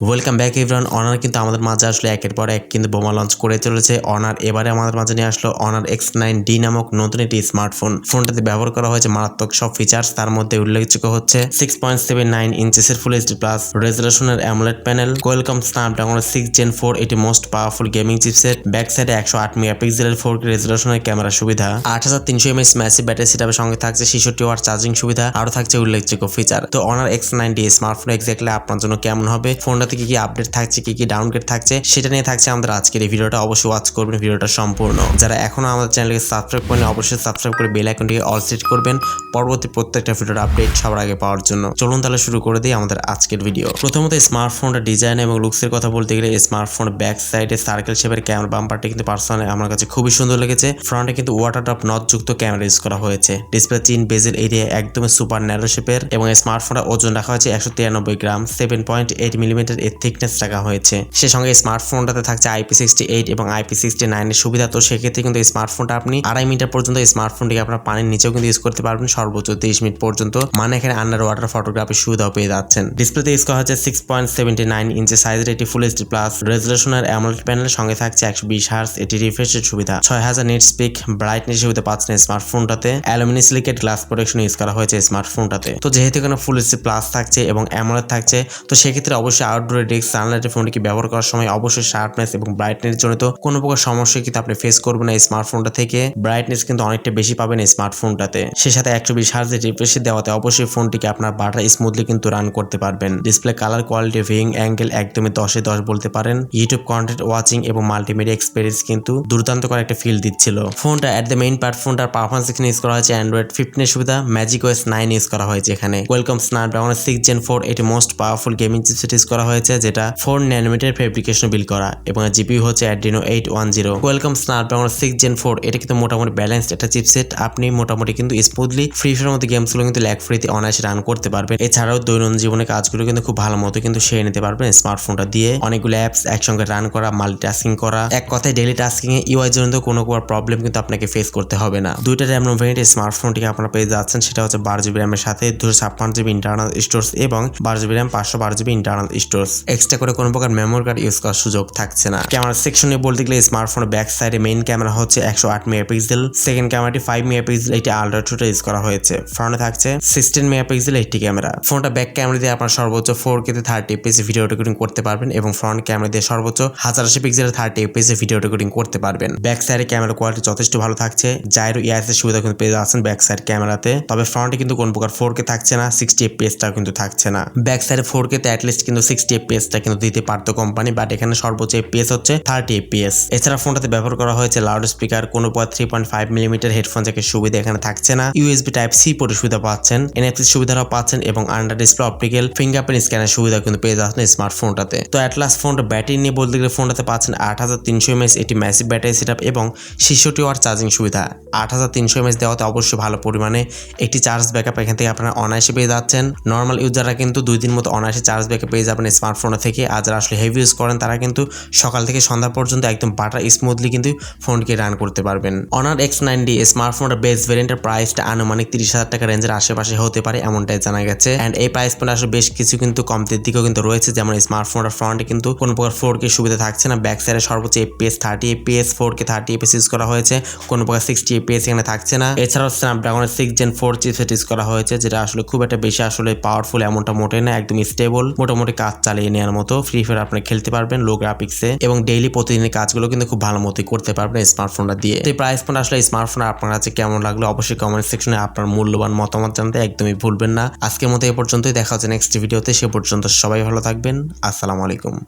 Welcome back everyone honour কিন্তু আমাদের মাঝে আসলো একের পর এক, কিন্তু বোমা লঞ্চ করে চলেছে অনার এবারে আমাদের মাঝে নিয়ে আসলো অনার এক্স নাইন ডি নামক নতুন একটি স্মার্টফোন ফোনটাতে ব্যবহার করা হয়েছে মারাত্মক সব ফিচার্স তার মধ্যে উল্লেখযোগ্য হচ্ছে সিক্স পয়েন্ট সেভেন নাইন ইঞ্চেসের ফুল এইচডি প্লাস রেজলিউশনের অ্যামুলেট প্যানেল কোয়েলকম স্ন্যাপড্রাগনের সিক্স জেন ফোর এটি most powerful gaming chipset back সাইডে একশো আট মেগাপিক্সেলের ফোর কে রেজলিউশনের ক্যামেরা সুবিধা, আট হাজার তিনশো এমএস ম্যাসিভ ব্যাটারি সেটআপের সঙ্গে থাকছে ছেষট্টি ওয়াট চার্জিং সুবিধা, আরও থাকছে উল্লেখযোগ্য ফিচার তো Honor X nine D smartphone exactly আপনার জন্য কেমন হবে? ফোনটাতে কি কি আপডেট থাকছে, কি কি ডাউনগ্রেড থাকছে, সেটা নিয়ে থাকছে আমাদের আজকের এই ভিডিওটা। অবশ্যই ওয়াচ করবেন ভিডিওটা সম্পূর্ণ। যারা এখনও আমাদের চ্যানেলকে সাবস্ক্রাইব করেন অবশ্যই সাবস্ক্রাইব করে বেল আইকনটিকে অল সেট করবেন। পরবর্তী প্রত্যেকটা ভিডিওর আপডেট সবার আগে পাওয়ার জন্য। চলুন তাহলে শুরু করে দিই আমাদের আজকের ভিডিও প্রথমত স্মার্টফোনটা ডিজাইন এবং লুকসের কথা বলতে গেলে স্মার্টফোন ব্যাক সাইডে সার্কেল শেপের ক্যামেরা বাম্পারটি কিন্তু পার্সোনালি আমার কাছে খুবই সুন্দর লেগেছে। ফ্রন্টে কিন্তু ওয়াটার ড্রপ নট যুক্ত ক্যামেরা ইউজ করা হয়েছে। ডিসপ্লে তিন বেজের এরিয়া একদমই সুপার ন্যারো শেপের এবং স্মার্টফোনের ওজন রাখা হয়েছে একশো তিরানব্বই gram seven point eight millimetre এর থিকনেস রাখা হয়েছে। সে সঙ্গে স্মার্টফোনটাতে থাকছে আইপি সিক্সটি এইট এবং আইপি সিক্সটি নাইনের সুবিধা। তো সেক্ষেত্রে কিন্তু স্মার্টফোনটা আপনি আড়াই মিটার পর্যন্ত স্মার্টফোনটিকে আপনার পানির নিচেও কিন্তু ইউজ করতে পারবেন, সর্বোচ্চ তেইশ মিনিট পর্যন্ত। মানে এখানে আন্ডার ওয়াটার ফটোগ্রাফির সুবিধাও পেয়ে যাচ্ছেন। ডিসপ্লেতে ইউজ করা হচ্ছে six point seventy nine inch সাইজের একটি ফুল এইচডি প্লাস রেজলিউশনের অ্যামোলেড প্যানেল সঙ্গে থাকছে একশো বিশ হার্স এটি রিফ্রেশের সুবিধা। ছয় হাজার নেট স্পিক ব্রাইটনেস সুবিধা পাচ্ছেন স্মার্টফোনটাতে aluminosilicate glass protection use করা হয়েছে স্মার্টফোনটাতে তো যেহেতু এখানে ফুল এইচডি প্লাস থাকছে এবং অ্যামোলেড থাকছে, তো সেক্ষেত্রে অবশ্যই আউটডোর ডিস্ক সানলাইটের ফোনটিকে ব্যবহার করার সময় অবশ্যই শার্পনেস এবং ব্রাইটনেস জন্য তো কোনো প্রকার সমস্যা কিন্তু আপনি ফেস করবেন না এই স্মার্টফোনটা থেকে। ব্রাইটনেস কিন্তু অনেকটা বেশি পাবেন এই স্মার্টফোনটাতে সে সাথে একশো বিশ হার্জের রিফ্রেশ দেওয়াতে অবশ্যই ফোনটিকে আপনার বাটার স্মুথলি কিন্তু রান করতে পারবেন। Display colour quality viewing angle একদমই দশে দশ বলতে পারেন। ইউটিউব কন্টেন্ট ওয়াচিং এবং মাল্টিমিডিয়া এক্সপিরিয়েন্স কিন্তু দুর্দান্ত করে একটা ফিল দিচ্ছিল। ফোনটা এট দ্য মেইন প্ল্যাটফর্মটার পারফরমেন্স এখানে ইউজ করা হয়েছে অ্যান্ড্রয়েড ফিফটিনের সুবিধা। ম্যাজিক ওয়েস নাইন ইউজ করা হয়েছে এখানে। ওয়েলকাম স্ন্যাপড্রাগনের সিক্স জেন ফোর এটি most powerful gaming chipset use করা হয়েছে। যেটা ফোর ন্যানোমিটার ফেব্রিকেশন বিল করা এবং জিপিইউ হচ্ছে Adreno eight one zero Qualcomm Snapdragon six gen four এটা কিন্তু মোটামুটি ব্যালেন্সড একটা চিপসেট আপনি মোটামুটি কিন্তু স্মুথলি ফ্রি ফায়ার মতো গেমসগুলো কিন্তু ল্যাগ ফ্রিতে অনায়াসে রান করতে পারবেন। এছাড়াও দৈনন্দিন জীবনে কাজগুলো কিন্তু খুব ভালো মতো কিন্তু সেরে নিতে পারবেন স্মার্টফোনটা দিয়ে। অনেকগুলো অ্যাপস একসঙ্গে রান করা মাল্টিটাস্কিং করা। এক কথায় ডেলি টাস্কিং এ ইউআই জন্য তো কোনো প্রবলেম কিন্তু আপনাকে ফেস করতে হবে না। দুইটা র্যাম ভেরিয়েন্ট স্মার্টফোনটিকে আপনারা পেয়ে যাচ্ছেন। সেটা হচ্ছে বারো জিবি র্যামের সাথে দুশো ছাপ্পান্ন জিবি ইন্টারনাল স্টোর্স এবং বারো জিবি র্যাম পাঁচশো বারো জিবি ইন্টারনাল স্টোর্স এক্সট্রা করে কোনো প্রকার মেমোরি কার্ড ইউজ করার সুযোগ থাকছে না। ক্যামেরা সেকশনে বলতে গেলে স্মার্টফোনের ব্যাক সাইডে মেইন ক্যামেরা হচ্ছে একশো আট মেগাপিক্সেল সেকেন্ড ক্যামেরাটি ফাইভ মেগাপিক্সেল এটি আলট্রা টুটা ইউজ করা হয়েছে। ফ্রন্টে থাকছে সিক্সটিন মেগাপিক্সেল একটি ক্যামেরা ফোনটা ব্যাক ক্যামেরা দিয়ে আপনার সর্বোচ্চ ফোর কেতে থার্টি এপিএস ভিডিও রেকর্ডিং করতে পারবেন এবং ফ্রন্ট ক্যামেরা দিয়ে সর্বোচ্চ হাজার আশি পিক্সেলের থার্টি এপিএস ভিডিও রেকর্ডিং করতে পারবেন। ব্যাক সাইডে ক্যামেরা কোয়ালিটি যথেষ্ট ভালো থাকছে। জাইরো ইয়াস এর সুবিধা কিন্তু পেয়ে যাচ্ছেন ব্যাক সাইড ক্যামেরাতে তবে ফ্রন্টে কিন্তু কোন প্রকার ফোর কে থাকছে না সিক্সটি এপিএসটাও কিন্তু থাকছে না। ব্যাক সাইডে ফোর কে তে অ্যাটলিস্ট কিন্তু সিক্সটি এপিএসটা কিন্তু দিতে পারতো কোম্পানি বাট এখানে সর্বোচ্চ এপিএস হচ্ছে থার্টি এপিএস এছাড়া ফোনটাতে ব্যবহার করা হয়েছে লাউড স্পিকার কোনো প্রকার three point five millimetre headphone জ্যাকের সুবিধা এখানে থাকছে না। ইউএসবি টাইপ সি পোর্টের সুবিধা পাচ্ছেন এনএফসি সুবিধাও পাচ্ছেন, এবং আন্ডার ডিসপ্লে অপটিক্যাল ফিঙ্গারপ্রিন্ট স্ক্যানের সুবিধা কিন্তু পেয়ে যাচ্ছেন স্মার্টফোনটাতে তো অ্যাটলাস ফোনটা ব্যাটারি নিয়ে বলতে গেলে ফোনটাতে পাচ্ছেন আট হাজার তিনশো এমএস এটি ম্যাসিভ ব্যাটারি সেট এবং ছেষট্টি ওয়ার চার্জিং সুবিধা। আট হাজার তিনশো এমএস দেওয়াতে অবশ্যই ভালো পরিমাণে। একটি চার্জ ব্যাকআপ এখান থেকে আপনারা অনায়াসে পেয়ে যাচ্ছেন। নর্মাল ইউজাররা কিন্তু দুই দিন মতো অনায়াসে চার্জ ব্যাকআপ পেয়ে যাবেন স্মার্টফোনের থেকে আর যারা আসলে হেভি ইউজ করেন, তারা কিন্তু সকাল থেকে সন্ধ্যা পর্যন্ত একদম বাটার স্মুথলি কিন্তু ফোনকে রান করতে পারবেন। অনার এক্স নাইন ডি স্মার্টফোনের বেস ভেরিয়েন্টের প্রাইসটা আনুমানিক তিরিশ হাজার টাকা রেঞ্জের আশেপাশে হতে পারে, এমনটাই জানা গেছে। অ্যান্ড এই প্রাইস পয়েন্ট আসলে বেশ কিছু কিন্তু কমতির দিকেও কিন্তু রয়েছে, যেমন স্মার্টফোনের ফ্রন্টে কিন্তু কোনো প্রকার ফোর কে সুবিধা থাকছে না। ব্যাক সাইডে সর্বোচ্চ FPS thirty FPS four K thirty FPS use করা হয়েছে, কোনো প্রকার সিক্সটি এপিএস এখানে থাকছে না। এছাড়াও স্ন্যাপড্রাগনের six gen four chipset use করা হয়েছে, যেটা আসলে খুব একটা বেশি আসলে পাওয়ারফুল এমনটা মোটে না একদম স্টেবল মোটামুটি কাজ চালিয়ে নেওয়ার মতো ফ্রি ফায়ার আপনি খেলতে পারবেন লো গ্রাফিক্সে এবং ডেইলি প্রতিদিনের কাজগুলো কিন্তু খুব ভালো মতোই করতে পারবেন স্মার্টফোনটা দিয়ে। তো প্রাইস পয়েন্ট আসলে স্মার্টফোন আপনার কাছে কেমন লাগল অবশ্যই কমেন্ট সেকশনে আপনার মূল্যবান মতামত জানতে একদমই ভুলবেন না। আজকের মতো এ পর্যন্তই, দেখা হচ্ছে নেক্সট ভিডিওতে সে পর্যন্ত সবাই ভালো থাকবেন। আসসালামু আলাইকুম।